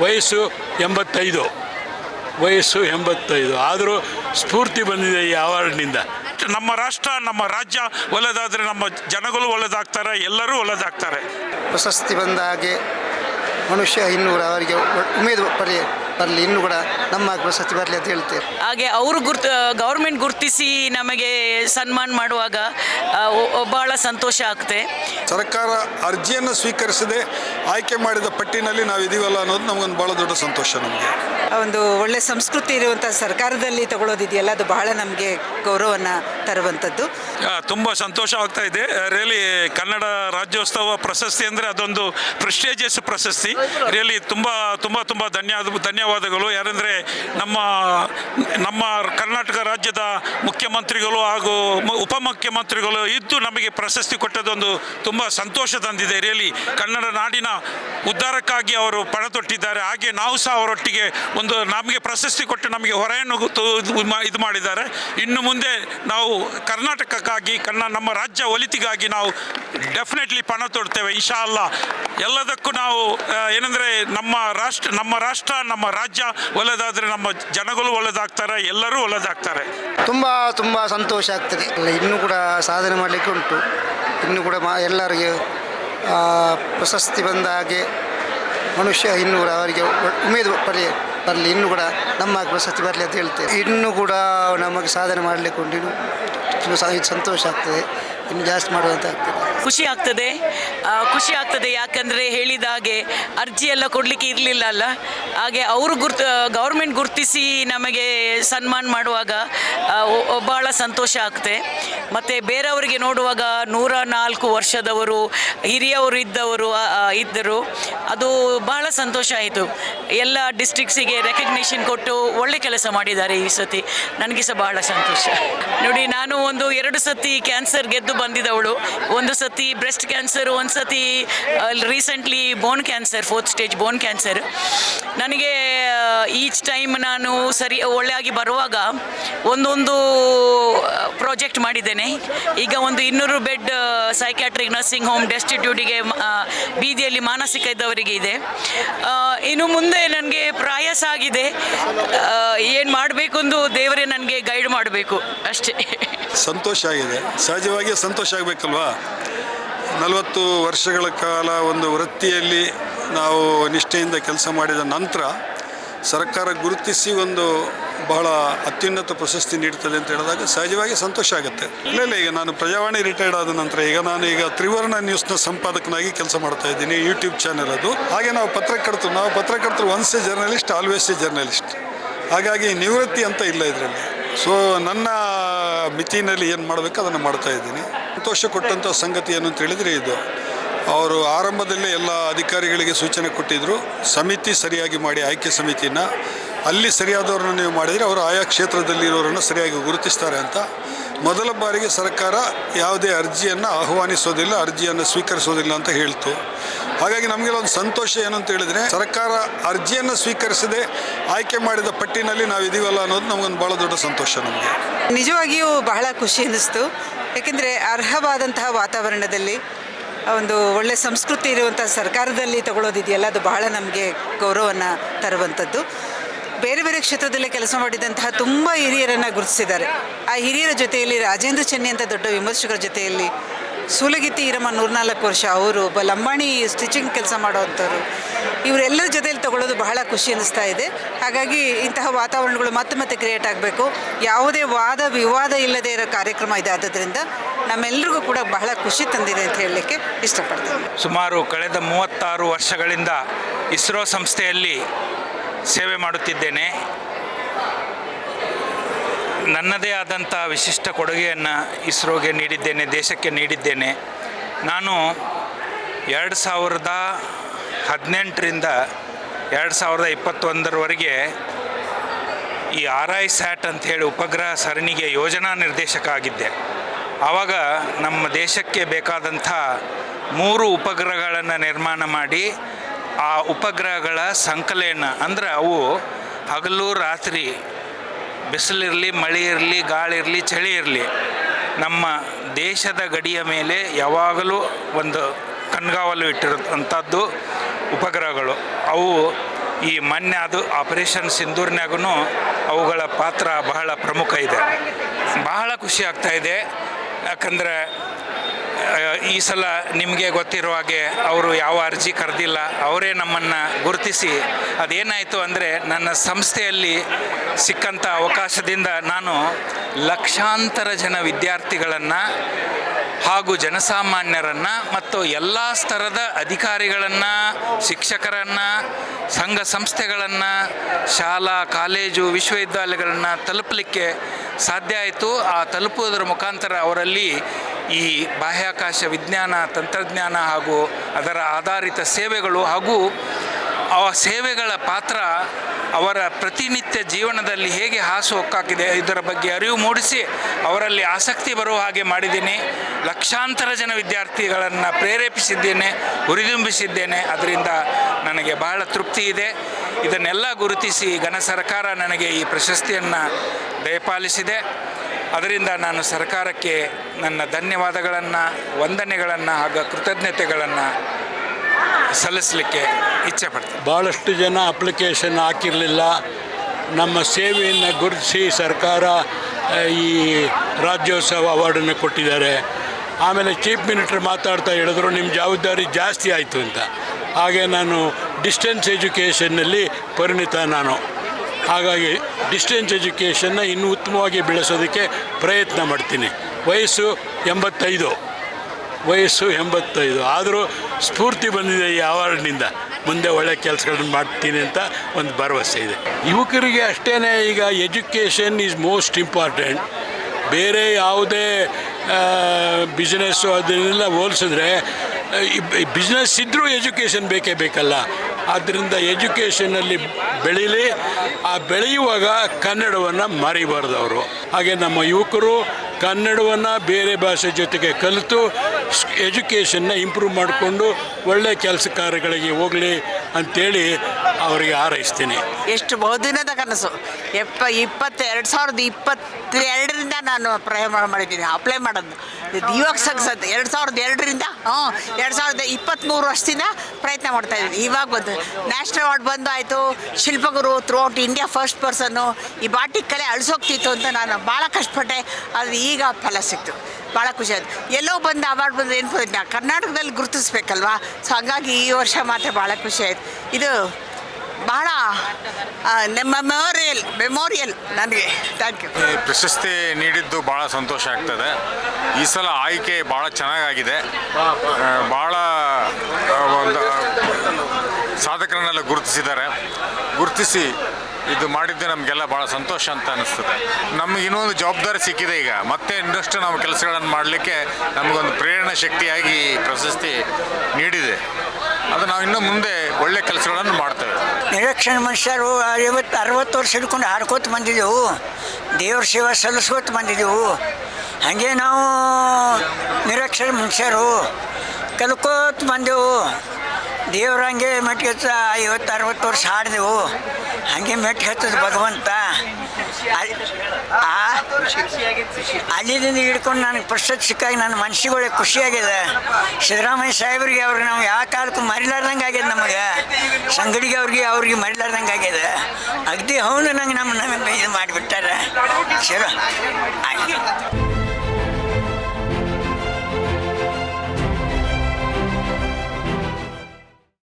ವಯಸ್ಸು ಎಂಬತ್ತೈದು. ವಯಸ್ಸು ಎಂಬತ್ತೈದು. ಆದರೂ ಸ್ಫೂರ್ತಿ ಬಂದಿದೆ ಈ ಅವಾರ್ಡ್ನಿಂದ. ನಮ್ಮ ರಾಷ್ಟ್ರ ನಮ್ಮ ರಾಜ್ಯ ಒಳ್ಳೆದಾದರೆ ನಮ್ಮ ಜನಗಳು ಒಳ್ಳೆದಾಗ್ತಾರೆ ಎಲ್ಲರೂ ಒಳ್ಳೆದಾಗ್ತಾರೆ. ಪ್ರಶಸ್ತಿ ಬಂದ ಹಾಗೆ ಮನುಷ್ಯ ಇನ್ನೂರು ಅವರಿಗೆ ಉಮೇದು ಬರಲಿ ಬರಲಿ ಇನ್ನೂ ಕೂಡ ನಮ್ಮ ಸತಿ ಬರಲಿ ಅಂತ ಹೇಳ್ತೇವೆ. ಹಾಗೆ ಅವರು ಗುರ್ತು ಗೌರ್ಮೆಂಟ್ ಗುರುತಿಸಿ ನಮಗೆ ಸನ್ಮಾನ ಮಾಡುವಾಗ ಬಹಳ ಸಂತೋಷ ಆಗ್ತೆ. ಸರ್ಕಾರ ಅರ್ಜಿಯನ್ನು ಸ್ವೀಕರಿಸದೆ ಆಯ್ಕೆ ಮಾಡಿದ ಪಟ್ಟಿನಲ್ಲಿ ನಾವು ಇದೀವಲ್ಲ ಅನ್ನೋದು ನಮಗೊಂದು ಭಾಳ ದೊಡ್ಡ ಸಂತೋಷ ನಮಗೆ. ಒಂದು ಒಳ್ಳೆ ಸಂಸ್ಕೃತಿ ಇರುವಂಥ ಸರ್ಕಾರದಲ್ಲಿ ತಗೊಳ್ಳೋದಿದೆಯಲ್ಲ ಅದು ಬಹಳ ನಮಗೆ ಗೌರವವನ್ನು ತರುವಂಥದ್ದು. ತುಂಬ ಸಂತೋಷ ಆಗ್ತಾ ಇದೆ. ರಿಯಲಿ ಕನ್ನಡ ರಾಜ್ಯೋತ್ಸವ ಪ್ರಶಸ್ತಿ ಅಂದರೆ ಅದೊಂದು ಪ್ರೆಸ್ಟೇಜಿಯಸ್ ಪ್ರಶಸ್ತಿ. ರಿಯಲಿ ತುಂಬ ತುಂಬ ತುಂಬ ಧನ್ಯವಾದ. ಧನ್ಯವಾದಗಳು. ಯಾರೆಂದರೆ ನಮ್ಮ ನಮ್ಮ ಕರ್ನಾಟಕ ರಾಜ್ಯದ ಮುಖ್ಯಮಂತ್ರಿಗಳು ಹಾಗೂ ಉಪಮುಖ್ಯಮಂತ್ರಿಗಳು ಇದ್ದು ನಮಗೆ ಪ್ರಶಸ್ತಿ ಕೊಟ್ಟದೊಂದು ತುಂಬ ಸಂತೋಷ ತಂದಿದೆ. ರಿಯಲಿ ಕನ್ನಡ ನಾಡಿನ ಉದ್ಧಾರಕ್ಕಾಗಿ ಅವರು ಪಣ ತೊಟ್ಟಿದ್ದಾರೆ ಹಾಗೆ ನಾವು ಸಹ ಅವರೊಟ್ಟಿಗೆ ಒಂದು ನಮಗೆ ಪ್ರಶಸ್ತಿ ಕೊಟ್ಟು ನಮಗೆ ಹೊರೆಯನ್ನು ಇದು ಮಾಡಿದ್ದಾರೆ. ಇನ್ನು ಮುಂದೆ ನಾವು ಕರ್ನಾಟಕಕ್ಕಾಗಿ, ಕನ್ನ, ನಮ್ಮ ರಾಜ್ಯ ಒಲಿತಿಗಾಗಿ ನಾವು ಡೆಫಿನೆಟ್ಲಿ ಪಣ ತೊಡ್ತೇವೆ ಇಶಾ ಅಲ್ಲ ಎಲ್ಲದಕ್ಕೂ ನಾವು ಏನಂದ್ರೆ ನಮ್ಮ ರಾಷ್ಟ್ರ ನಮ್ಮ ರಾಷ್ಟ್ರ, ನಮ್ಮ ರಾಜ್ಯ ಒಳ್ಳೆದಾದರೆ ನಮ್ಮ ಜನಗಳು ಒಳ್ಳೆದಾಗ್ತಾರೆ, ಎಲ್ಲರೂ ಒಳ್ಳೆದಾಗ್ತಾರೆ. ತುಂಬ ತುಂಬ ಸಂತೋಷ ಆಗ್ತದೆ. ಇನ್ನೂ ಕೂಡ ಸಾಧನೆ ಮಾಡಲಿಕ್ಕೆ ಉಂಟು. ಇನ್ನೂ ಕೂಡ ಮಾ, ಎಲ್ಲರಿಗೆ ಪ್ರಶಸ್ತಿ ಬಂದ ಹಾಗೆ ಮನುಷ್ಯ ಇನ್ನೂ ಕೂಡ ಅವರಿಗೆ ಉಮೇದು ಬರಲಿ ಬರಲಿ, ಇನ್ನೂ ಕೂಡ ನಮ್ಮ ಪ್ರಶಸ್ತಿ ಬರಲಿ ಅಂತ ಹೇಳ್ತೇವೆ ಇನ್ನೂ ಕೂಡ ನಮಗೆ ಸಾಧನೆ ಮಾಡಲಿಕ್ಕೆ ಉಂಟು. ಇನ್ನು ಸಂತೋಷ ಆಗ್ತದೆ. ಇನ್ನು ಜಾಸ್ತಿ ಮಾಡುವಂತ ಆಗ್ತದೆ ಖುಷಿ ಆಗ್ತದೆ. ಖುಷಿ ಆಗ್ತದೆ ಯಾಕಂದರೆ ಹೇಳಿದ ಹಾಗೆ ಅರ್ಜಿ ಎಲ್ಲ ಕೊಡಲಿಕ್ಕೆ ಇರಲಿಲ್ಲ ಅಲ್ಲ. ಹಾಗೆ ಅವರು ಗುರ್ತ, ಗೌರ್ಮೆಂಟ್ ಗುರುತಿಸಿ ನಮಗೆ ಸನ್ಮಾನ ಮಾಡುವಾಗ ಬಹಳ ಸಂತೋಷ ಆಗ್ತದೆ. ಮತ್ತು ಬೇರೆಯವರಿಗೆ ನೋಡುವಾಗ ನೂರ ನಾಲ್ಕು ವರ್ಷದವರು, ಹಿರಿಯವರು ಇದ್ದವರು ಇದ್ದರು. ಅದು ಬಹಳ ಸಂತೋಷ ಆಯಿತು. ಎಲ್ಲ ಡಿಸ್ಟ್ರಿಕ್ಸಿಗೆ ರೆಕಗ್ನೇಷನ್ ಕೊಟ್ಟು ಒಳ್ಳೆ ಕೆಲಸ ಮಾಡಿದ್ದಾರೆ ಈ ಸತಿ. ನನಗೆ ಸಹ ಬಹಳ ಸಂತೋಷ. ನೋಡಿ, ನಾನು ಒಂದು ಎರಡು ಸತಿ ಕ್ಯಾನ್ಸರ್ ಗೆದ್ದು ಬಂದಿದ್ದವಳು. ಒಂದು ಸತಿ ಬ್ರೆಸ್ಟ್ ಕ್ಯಾನ್ಸರ್ ಒಂದು ಸತಿ recently bone cancer fourth stage bone cancer ನನಗೆ ಈಚ್ ಟೈಮ್ ನಾನು ಸರಿ, ಒಳ್ಳೆಯಾಗಿ ಬರುವಾಗ ಒಂದೊಂದು ಪ್ರಾಜೆಕ್ಟ್ ಮಾಡಿದ್ದೇನೆ. ಈಗ ಒಂದು ಇನ್ನೂರು ಬೆಡ್ ಸೈಕ್ಯಾಟ್ರಿಕ್ ನರ್ಸಿಂಗ್ ಹೋಮ್ ಡೆಸ್ಟಿಟ್ಯೂಟಿಗೆ ಬೀದಿಯಲ್ಲಿ ಮಾನಸಿಕ ಇದ್ದವರಿಗೆ ಇದೆ. ಇನ್ನು ಮುಂದೆ ನನಗೆ ಪ್ರಾಯಸ ಆಗಿದೆ. ಏನು ಮಾಡಬೇಕು ಎಂದು ದೇವರೇ ನನಗೆ ಗೈಡ್ ಮಾಡಬೇಕು. ಅಷ್ಟೇ. ಸಂತೋಷ ಆಗಿದೆ. ಸಹಜವಾಗಿ ಸಂತೋಷ ಆಗಬೇಕಲ್ವಾ? ನಲವತ್ತು ವರ್ಷಗಳ ಕಾಲ ಒಂದು ವೃತ್ತಿಯಲ್ಲಿ ನಾವು ನಿಷ್ಠೆಯಿಂದ ಕೆಲಸ ಮಾಡಿದ ನಂತರ ಸರ್ಕಾರ ಗುರುತಿಸಿ ಒಂದು ಬಹಳ ಅತ್ಯುನ್ನತ ಪ್ರಶಸ್ತಿ ನೀಡ್ತದೆ ಅಂತ ಹೇಳಿದಾಗ ಸಹಜವಾಗಿ ಸಂತೋಷ ಆಗುತ್ತೆ. ಇಲ್ಲ ಇಲ್ಲ, ಈಗ ನಾನು ಪ್ರಜಾವಾಣಿ ರಿಟೈರ್ಡ್ ಆದ ನಂತರ ಈಗ ನಾನು ಈಗ ತ್ರಿವರ್ಣ ನ್ಯೂಸ್ನ ಸಂಪಾದಕನಾಗಿ ಕೆಲಸ ಮಾಡ್ತಾ ಇದ್ದೀನಿ ಯೂಟ್ಯೂಬ್ ಚಾನೆಲ್ ಅದು. ಹಾಗೆ ನಾವು ಪತ್ರಕರ್ತರು ನಾವು ಪತ್ರಕರ್ತರು once a journalist always a journalist ಹಾಗಾಗಿ ನಿವೃತ್ತಿ ಅಂತ ಇಲ್ಲ ಇದರಲ್ಲಿ. ಸೊ ನನ್ನ ಮಿತಿನಲ್ಲಿ ಏನು ಮಾಡಬೇಕು ಅದನ್ನು ಮಾಡ್ತಾ ಇದ್ದೀನಿ. ಸಂತೋಷ ಕೊಟ್ಟಂಥ ಸಂಗತಿ ಏನು ಅಂತ ಹೇಳಿದರೆ ಇದು. ಅವರು ಆರಂಭದಲ್ಲೇ ಎಲ್ಲ ಅಧಿಕಾರಿಗಳಿಗೆ ಸೂಚನೆ ಕೊಟ್ಟಿದ್ದರು ಸಮಿತಿ ಸರಿಯಾಗಿ ಮಾಡಿ ಆಯ್ಕೆ ಸಮಿತಿಯನ್ನು ಅಲ್ಲಿ ಸರಿಯಾದವ್ರನ್ನ ನೀವು ಮಾಡಿದರೆ ಅವರು ಆಯಾ ಕ್ಷೇತ್ರದಲ್ಲಿರೋರನ್ನು ಸರಿಯಾಗಿ ಗುರುತಿಸ್ತಾರೆ ಅಂತ. ಮೊದಲ ಬಾರಿಗೆ ಸರ್ಕಾರ ಯಾವುದೇ ಅರ್ಜಿಯನ್ನು ಆಹ್ವಾನಿಸೋದಿಲ್ಲ, ಅರ್ಜಿಯನ್ನು ಸ್ವೀಕರಿಸೋದಿಲ್ಲ ಅಂತ ಹೇಳ್ತು. ಹಾಗಾಗಿ ನಮಗೆಲ್ಲ ಒಂದು ಸಂತೋಷ ಏನು ಅಂತ ಹೇಳಿದರೆ, ಸರ್ಕಾರ ಅರ್ಜಿಯನ್ನು ಸ್ವೀಕರಿಸದೆ ಆಯ್ಕೆ ಮಾಡಿದ ಪಟ್ಟಿನಲ್ಲಿ ನಾವು ಇದೀವಲ್ಲ ಅನ್ನೋದು ನಮಗೊಂದು ಭಾಳ ದೊಡ್ಡ ಸಂತೋಷ ನಮಗೆ. ನಿಜವಾಗಿಯೂ ಬಹಳ ಖುಷಿ ಅನ್ನಿಸ್ತು ಯಾಕೆಂದರೆ ಅರ್ಹವಾದಂತಹ ವಾತಾವರಣದಲ್ಲಿ ಒಂದು ಒಳ್ಳೆ ಸಂಸ್ಕೃತಿ ಇರುವಂಥ ಸರ್ಕಾರದಲ್ಲಿ ತಗೊಳ್ಳೋದಿದೆಯಲ್ಲ, ಅದು ಬಹಳ ನಮಗೆ ಗೌರವವನ್ನು ತರುವಂಥದ್ದು ಬೇರೆ ಬೇರೆ ಕ್ಷೇತ್ರದಲ್ಲಿ ಕೆಲಸ ಮಾಡಿದಂತಹ ತುಂಬ ಹಿರಿಯರನ್ನು ಗುರುತಿಸಿದ್ದಾರೆ. ಆ ಹಿರಿಯರ ಜೊತೆಯಲ್ಲಿ ರಾಜೇಂದ್ರ ಚೆನ್ನಿ ಅಂತ ದೊಡ್ಡ ವಿಮರ್ಶಕರ ಜೊತೆಯಲ್ಲಿ ಸೂಲಗಿತ್ತಿ ಈರಮ್ಮ ನೂರ್ನಾಲ್ಕು ವರ್ಷ, ಅವರು ಒಬ್ಬ ಲಂಬಾಣಿ ಸ್ಟಿಚಿಂಗ್ ಕೆಲಸ ಮಾಡುವಂಥವ್ರು ಇವರೆಲ್ಲರ ಜೊತೆಯಲ್ಲಿ ತಗೊಳ್ಳೋದು ಬಹಳ ಖುಷಿ ಅನ್ನಿಸ್ತಾ ಇದೆ. ಹಾಗಾಗಿ ಇಂತಹ ವಾತಾವರಣಗಳು ಮತ್ತೆ ಮತ್ತೆ ಕ್ರಿಯೇಟ್ ಆಗಬೇಕು. ಯಾವುದೇ ವಾದ ವಿವಾದ ಇಲ್ಲದೆ ಇರೋ ಕಾರ್ಯಕ್ರಮ ಇದೆ ಆದ್ದರಿಂದ ನಮ್ಮೆಲ್ಲರಿಗೂ ಕೂಡ ಬಹಳ ಖುಷಿ ತಂದಿದೆ ಅಂತ ಹೇಳಲಿಕ್ಕೆ ಇಷ್ಟಪಡ್ತೀನಿ. ಸುಮಾರು ಕಳೆದ ಮೂವತ್ತಾರು ವರ್ಷಗಳಿಂದ ಇಸ್ರೋ ಸಂಸ್ಥೆಯಲ್ಲಿ ಸೇವೆ ಮಾಡುತ್ತಿದ್ದೇನೆ. ನನ್ನದೇ ಆದಂಥ ವಿಶಿಷ್ಟ ಕೊಡುಗೆಯನ್ನು ಇಸ್ರೋಗೆ ನೀಡಿದ್ದೇನೆ, ದೇಶಕ್ಕೆ ನೀಡಿದ್ದೇನೆ. ನಾನು ಎರಡು ಸಾವಿರದ ಹದಿನೆಂಟರಿಂದ ಎರಡು ಸಾವಿರದ ಇಪ್ಪತ್ತೊಂದರವರೆಗೆ ಈ ಆರ್ ಐ ಸ್ಯಾಟ್ ಅಂತ ಉಪಗ್ರಹ ಸರಣಿಗೆ ಯೋಜನಾ ನಿರ್ದೇಶಕ ಆಗಿದ್ದೆ. ಆವಾಗ ನಮ್ಮ ದೇಶಕ್ಕೆ ಬೇಕಾದಂಥ ಮೂರು ಉಪಗ್ರಹಗಳನ್ನು ನಿರ್ಮಾಣ ಮಾಡಿ, ಆ ಉಪಗ್ರಹಗಳ ಸಂಕಲನ ಅಂದರೆ ಅವು ಹಗಲು, ರಾತ್ರಿ ಬಿಸಿಲಿರಲಿ ಮಳೆ ಇರಲಿ ಗಾಳಿ ಇರಲಿ ಚಳಿ ಇರಲಿ ನಮ್ಮ ದೇಶದ ಗಡಿಯ ಮೇಲೆ ಯಾವಾಗಲೂ ಒಂದು ಕಣ್ಗಾವಲು ಇಟ್ಟಿರೋಂಥದ್ದು ಉಪಗ್ರಹಗಳು. ಅವು ಈ ಮೊನ್ನೆ ಅದು ಆಪರೇಷನ್ ಸಿಂಧೂರ್ನಾಗೂ ಅವುಗಳ ಪಾತ್ರ ಬಹಳ ಪ್ರಮುಖ ಇದೆ. ಬಹಳ ಖುಷಿ ಆಗ್ತಾ ಇದೆ. ಯಾಕಂದರೆ ಈ ಸಲ ನಿಮಗೆ ಗೊತ್ತಿರೋ ಹಾಗೆ ಅವರು ಯಾವ ಅರ್ಜಿ ಕರೆದಿಲ್ಲ, ಅವರೇ ನಮ್ಮನ್ನು ಗುರುತಿಸಿ ಅದೇನಾಯಿತು ಅಂದರೆ ನನ್ನ ಸಂಸ್ಥೆಯಲ್ಲಿ ಸಿಕ್ಕಂಥ ಅವಕಾಶದಿಂದ ನಾನು ಲಕ್ಷಾಂತರ ಜನ ವಿದ್ಯಾರ್ಥಿಗಳನ್ನು ಹಾಗೂ ಜನಸಾಮಾನ್ಯರನ್ನು ಮತ್ತು ಎಲ್ಲ ಸ್ತರದ ಅಧಿಕಾರಿಗಳನ್ನು, ಶಿಕ್ಷಕರನ್ನು, ಸಂಘ ಸಂಸ್ಥೆಗಳನ್ನು, ಶಾಲಾ, ಕಾಲೇಜು, ವಿಶ್ವವಿದ್ಯಾಲಯಗಳನ್ನು ತಲುಪಲಿಕ್ಕೆ ಸಾಧ್ಯ ಆಯಿತು. ಆ ತಲುಪುವುದರ ಮುಖಾಂತರ ಅವರಲ್ಲಿ ಈ ಬಾಹ್ಯಾಕಾಶ ವಿಜ್ಞಾನ, ತಂತ್ರಜ್ಞಾನ ಹಾಗೂ ಅದರ ಆಧಾರಿತ ಸೇವೆಗಳು ಹಾಗೂ ಆ ಸೇವೆಗಳ ಪಾತ್ರ ಅವರ ಪ್ರತಿನಿತ್ಯ ಜೀವನದಲ್ಲಿ ಹೇಗೆ ಹಾಸು ಹೊಕ್ಕಾಕಿದೆ, ಇದರ ಬಗ್ಗೆ ಅರಿವು ಮೂಡಿಸಿ ಅವರಲ್ಲಿ ಆಸಕ್ತಿ ಬರುವ ಹಾಗೆ ಮಾಡಿದ್ದೀನಿ. ಲಕ್ಷಾಂತರ ಜನ ವಿದ್ಯಾರ್ಥಿಗಳನ್ನು ಪ್ರೇರೇಪಿಸಿದ್ದೇನೆ, ಹುರಿದುಂಬಿಸಿದ್ದೇನೆ. ಅದರಿಂದ ನನಗೆ ಬಹಳ ತೃಪ್ತಿ ಇದೆ. ಇದನ್ನೆಲ್ಲ ಗುರುತಿಸಿ ಘನ ಸರ್ಕಾರ ನನಗೆ ಈ ಪ್ರಶಸ್ತಿಯನ್ನು ದಯಪಾಲಿಸಿದೆ. ಅದರಿಂದ ನಾನು ಸರ್ಕಾರಕ್ಕೆ ನನ್ನ ಧನ್ಯವಾದಗಳನ್ನು, ವಂದನೆಗಳನ್ನು ಹಾಗೂ ಕೃತಜ್ಞತೆಗಳನ್ನು ಸಲ್ಲಿಸಲಿಕ್ಕೆ ಇಚ್ಛೆ ಪಡ್ತೀನಿ. ಭಾಳಷ್ಟು ಜನ ಅಪ್ಲಿಕೇಶನ್ ಹಾಕಿರಲಿಲ್ಲ. ನಮ್ಮ ಸೇವೆಯನ್ನು ಗುರುತಿಸಿ ಸರ್ಕಾರ ಈ ರಾಜ್ಯೋತ್ಸವ ಅವಾರ್ಡನ್ನು ಕೊಟ್ಟಿದ್ದಾರೆ. ಆಮೇಲೆ ಚೀಫ್ ಮಿನಿಸ್ಟರ್ ಮಾತಾಡ್ತಾ ಹೇಳಿದ್ರು ನಿಮ್ಮ ಜವಾಬ್ದಾರಿ ಜಾಸ್ತಿ ಆಯಿತು ಅಂತ. ಹಾಗೆ ನಾನು ಡಿಸ್ಟೆನ್ಸ್ ಎಜುಕೇಷನ್ನಲ್ಲಿ ಪರಿಣಿತ ನಾನು. ಹಾಗಾಗಿ ಡಿಸ್ಟೆನ್ಸ್ ಎಜುಕೇಷನ್ನ ಇನ್ನೂ ಉತ್ತಮವಾಗಿ ಬೆಳೆಸೋದಕ್ಕೆ ಪ್ರಯತ್ನ ಮಾಡ್ತೀನಿ. ವಯಸ್ಸು ಎಂಬತ್ತೈದು. ವಯಸ್ಸು ಎಂಬತ್ತೈದು. ಆದರೂ ಸ್ಫೂರ್ತಿ ಬಂದಿದೆ ಈ ಅವಾರ್ಡ್ನಿಂದ. ಮುಂದೆ ಒಳ್ಳೆ ಕೆಲಸಗಳನ್ನು ಮಾಡ್ತೀನಿ ಅಂತ ಒಂದು ಭರವಸೆ ಇದೆ. ಯುವಕರಿಗೆ ಅಷ್ಟೇ ಈಗ ಎಜುಕೇಷನ್ ಈಸ್ ಮೋಸ್ಟ್ ಇಂಪಾರ್ಟೆಂಟ್. ಬೇರೆ ಯಾವುದೇ ಬಿಸ್ನೆಸ್ಸು ಅದನ್ನೆಲ್ಲ ಹೋಲಿಸಿದ್ರೆ ಬಿಸ್ನೆಸ್ ಇದ್ದರೂ ಎಜುಕೇಷನ್ ಬೇಕೇ ಬೇಕಲ್ಲ. ಆದ್ದರಿಂದ ಎಜುಕೇಷನಲ್ಲಿ ಬೆಳೀಲಿ. ಆ ಬೆಳೆಯುವಾಗ ಕನ್ನಡವನ್ನು ಮರಿಬಾರ್ದು ಅವರು ಹಾಗೆ ನಮ್ಮ ಯುವಕರು ಕನ್ನಡವನ್ನು ಬೇರೆ ಭಾಷೆ ಜೊತೆಗೆ ಕಲಿತು ಎಜುಕೇಷನ್ನ ಇಂಪ್ರೂವ್ ಮಾಡಿಕೊಂಡು ಒಳ್ಳೆ ಕೆಲಸ ಕಾರ್ಯಗಳಿಗೆ ಹೋಗಲಿ ಅಂಥೇಳಿ ಅವರಿಗೆ ಹಾರೈಸ್ತೀನಿ. ಎಷ್ಟು ಬಹುದಿನದ ಕನಸು. ಎಪ್ಪ, ಇಪ್ಪತ್ತು, ಎರಡು ಸಾವಿರದ ಇಪ್ಪತ್ತೆರಡರಿಂದ ನಾನು ಪ್ರಯಾಣ ಮಾಡಿದ್ದೀನಿ ಅಪ್ಲೈ ಮಾಡೋದು. ಇವಾಗ ಸಕ್ಸಸ್ ಎರಡು ಸಾವಿರದ ಎರಡರಿಂದ, ಹ್ಞೂ, ಎರಡು ಸಾವಿರದ ಇಪ್ಪತ್ತ್ಮೂರು ವರ್ಷದಿಂದ ಪ್ರಯತ್ನ ಮಾಡ್ತಾ ಇದ್ದೀನಿ. ಇವಾಗ ಬಂದು ನ್ಯಾಷನಲ್ ಅವಾರ್ಡ್ ಬಂದು ಆಯಿತು. Shilpaguru throughout India first ಪರ್ಸನ್ನು ಈ ಬಾಟಿಕ್ ಕಲೆ ಅಳಿಸೋಗ್ತಿತ್ತು ಅಂತ ನಾನು ಭಾಳ ಕಷ್ಟಪಟ್ಟೆ. ಆದರೆ ಈಗ ಫಲ ಸಿಕ್ತು. ಭಾಳ ಖುಷಿ ಆಯ್ತು. ಎಲ್ಲೋ ಬಂದು ಅವಾರ್ಡ್ ಬಂದು ಏನು ಕರ್ನಾಟಕದಲ್ಲಿ ಗುರುತಿಸ್ಬೇಕಲ್ವಾ? ಸೊ ಹಾಗಾಗಿ ಈ ವರ್ಷ ಮಾತ್ರ ಭಾಳ ಖುಷಿ ಆಯ್ತು. ಇದು ಬಹಳ ನಿಮ್ಮ ಮೆಮೋರಿಯಲ್ ಮೆಮೋರಿಯಲ್ ನನಗೆ. ಥ್ಯಾಂಕ್ ಯು ಪ್ರಶಸ್ತಿ ನೀಡಿದ್ದು ಭಾಳ ಸಂತೋಷ ಆಗ್ತದೆ. ಈ ಸಲ ಆಯ್ಕೆ ಭಾಳ ಚೆನ್ನಾಗಾಗಿದೆ. ಭಾಳ ಒಂದು ಸಾಧಕರನ್ನೆಲ್ಲ ಗುರುತಿಸಿದ್ದಾರೆ. ಗುರುತಿಸಿ ಇದು ಮಾಡಿದ್ದು ನಮಗೆಲ್ಲ ಭಾಳ ಸಂತೋಷ ಅಂತ ಅನಿಸ್ತದೆ. ನಮ್ಗೆ ಇನ್ನೊಂದು ಜವಾಬ್ದಾರಿ ಸಿಕ್ಕಿದೆ ಈಗ. ಮತ್ತೆ ಇನ್ನಷ್ಟು ನಾವು ಕೆಲಸಗಳನ್ನು ಮಾಡಲಿಕ್ಕೆ ನಮಗೊಂದು ಪ್ರೇರಣಾ ಶಕ್ತಿಯಾಗಿ ಪ್ರಶಸ್ತಿ ನೀಡಿದೆ. ಅದು ನಾವು ಇನ್ನು ಮುಂದೆ ಒಳ್ಳೆ ಕೆಲಸಗಳನ್ನು ಮಾಡ್ತೇವೆ. ನಿರೀಕ್ಷಣೆ ಮನುಷ್ಯರು ಐವತ್ತು, ಅರವತ್ತು ವರ್ಷ ಹಿಡ್ಕೊಂಡು ಹಾಡ್ಕೋತ ಬಂದಿದ್ದೆವು. ದೇವ್ರ ಸೇವೆ ಸಲ್ಲಿಸ್ಕೋತ ಬಂದಿದ್ದೆವು. ಹಾಗೆ ನಾವು ನಿರೀಕ್ಷಣೆ ಮನುಷ್ಯರು ಕಲ್ಕೋತ ಬಂದೆವು. ದೇವ್ರ ಹಂಗೆ ಮಟ್ಟಿಗೆ ಐವತ್ತು, ಅರವತ್ತು ವರ್ಷ ಹಾಡಿದೆವು. ಹಾಗೆ ಮೆಟ್ಟು ಹತ್ತದ ಭಗವಂತ. ಅಲ್- ಆ, ಅಲ್ಲಿದಿಂದ ಹಿಡ್ಕೊಂಡು ನನಗೆ ಪ್ರಶಸ್ತಿ ಸಿಕ್ಕಾಗಿ ನನ್ನ ಮನಸ್ಸಿಗೆ ಖುಷಿಯಾಗಿದೆ. ಸಿದ್ದರಾಮಯ್ಯ ಸಾಹೇಬ್ರಿಗೆ ಅವ್ರಿಗೆ ನಾವು ಯಾವ ಕಾಲಕ್ಕೂ ಮರಿಲಾರ್ದಂಗೆ ಆಗ್ಯದ ನಮಗೆ. ಸಂಗಡಿಗೆ ಅವ್ರಿಗೆ ಅವ್ರಿಗೆ ಮರಿಲಾರ್ದಂಗೆ ಆಗ್ಯದ. ಅಗ್ದಿ ಹೌದು ನಂಗೆ ನಮ್ಮ ಇದು ಮಾಡಿಬಿಟ್ಟಾರೆ. ಚಲೋ ಆಯ್ತು